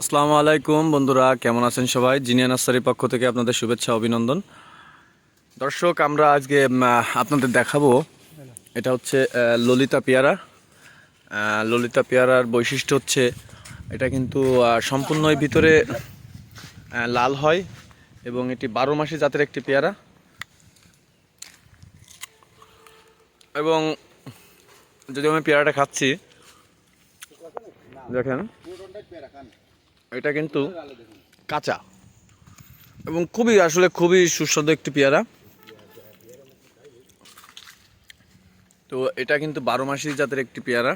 আসসালামু আলাইকুম বন্ধুরা, কেমন আছেন সবাই? জিনিয়া নার্সারির পক্ষ থেকে আপনাদের শুভেচ্ছা, অভিনন্দন। দর্শক, আমরা আজকে আপনাদের দেখাবো, এটা হচ্ছে ললিতা পেয়ারা। ললিতা পেয়ারার বৈশিষ্ট্য হচ্ছে, এটা কিন্তু সম্পূর্ণই ভিতরে লাল হয় এবং এটি বারো মাসি জাতের একটি পেয়ারা। এবং যদি আমি পেয়ারাটা খাচ্ছি, দেখেন। এটা কিন্তু কাঁচা। এবং খুবই, আসলে খুবই সুস্বাদু একটি পেয়ারা। তো এটা কিন্তু বারো মাসি জাতের একটি পেয়ারা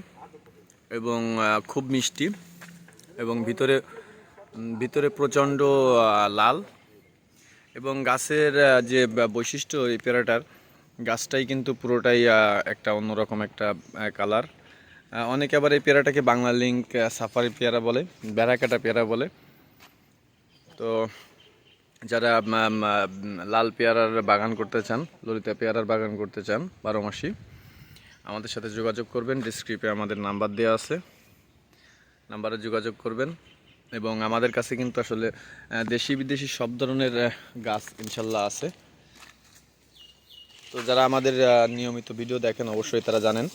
এবং খুব মিষ্টি এবং ভিতরে ভিতরে প্রচণ্ড লাল। এবং গাছের যে বৈশিষ্ট্য এই পেয়ারাটার, গাছটাই কিন্তু পুরোটাই একটা অন্যরকম একটা কালার অনেকে আবার এই পেয়ারাটাকে বাংলা লিঙ্ক সাফারি পেয়ারা বলে, বেড়াকাটা পেয়ারা বলে। তো যারা লাল পেয়ারার বাগান করতে চান, ললিতা পেয়ারার বাগান করতে চান, বারো মাসি, আমাদের সাথে যোগাযোগ করবেন। ডিসক্রিপে আমাদের নাম্বার দেওয়া আছে। নাম্বারে যোগাযোগ করবেন। এবং আমাদের কাছে কিন্তু আসলে দেশি বিদেশি সব ধরনের গাছ ইনশাল্লাহ আছে। তো যারা আমাদের নিয়মিত ভিডিও দেখেন, অবশ্যই তারা জানেন।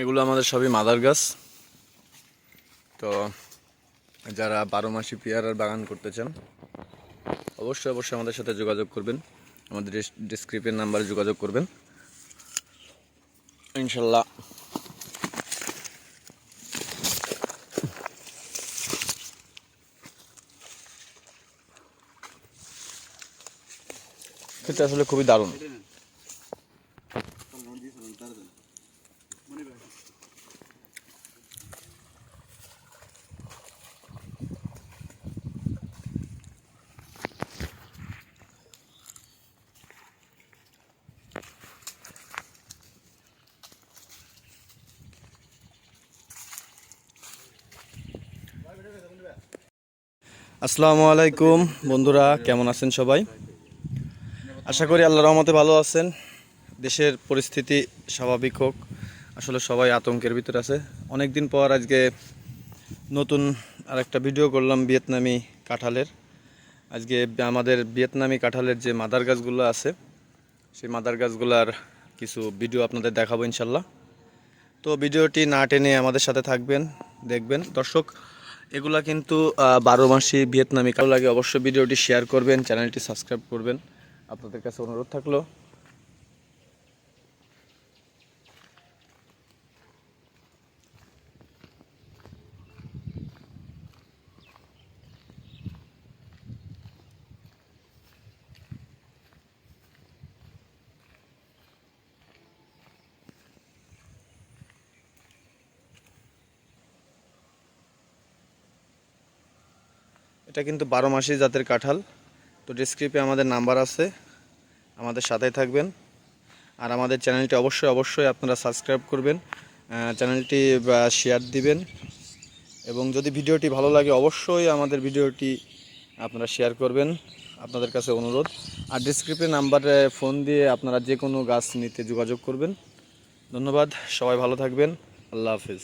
এগুলো আমাদের সবই মাদার গাছ। তো যারা বারো মাসি পেয়ারার বাগান করতে চান, অবশ্যই অবশ্যই আমাদের সাথে যোগাযোগ করবেন। আমাদের ডিসক্রিপের নাম্বারে যোগাযোগ করবেন। ইনশাল্লাহ। খেতে আসলে খুবই দারুণ। আসসালামু আলাইকুম। বন্ধুরা, কেমন আছেন সবাই? আশা করি আল্লাহ রহমতে ভালো আছেন। দেশের পরিস্থিতি স্বাভাবিক হোক। আসলে সবাই আতঙ্কের ভিতরে আছে। অনেক দিন পর আজকে নতুন আরেকটা ভিডিও করলাম ভিয়েতনামি কাঁঠালের। আজকে আমাদের ভিয়েতনামি কাঁঠালের যে মাদার গাছগুলো আছে, সেই মাদার গাছগুলার কিছু ভিডিও আপনাদের দেখাবো ইনশাল্লাহ। তো ভিডিওটি না টেনে আমাদের সাথে থাকবেন, দেখবেন। দর্শক এগুলা কিন্তু বারো মাসি ভিয়েতনামি কারও লাগে। অবশ্যই ভিডিওটি শেয়ার করবেন, চ্যানেলটি সাবস্ক্রাইব করবেন। আপনাদের কাছে অনুরোধ থাকল এটা কিন্তু বারো মাসি জাতের কাঁঠাল। তো ডিসক্রিপে আমাদের নাম্বার আছে। আমাদের সাথেই থাকবেন। আর আমাদের চ্যানেলটি অবশ্যই অবশ্যই আপনারা সাবস্ক্রাইব করবেন চ্যানেলটি শেয়ার দিবেন। এবং যদি ভিডিওটি ভালো লাগে, অবশ্যই আমাদের ভিডিওটি আপনারা শেয়ার করবেন। আপনাদের কাছে অনুরোধ। আর ডিসক্রিপে নাম্বারে ফোন দিয়ে আপনারা যে কোনো গাছ নিতে যোগাযোগ করবেন। ধন্যবাদ। সবাই ভালো থাকবেন। আল্লাহ হাফিজ।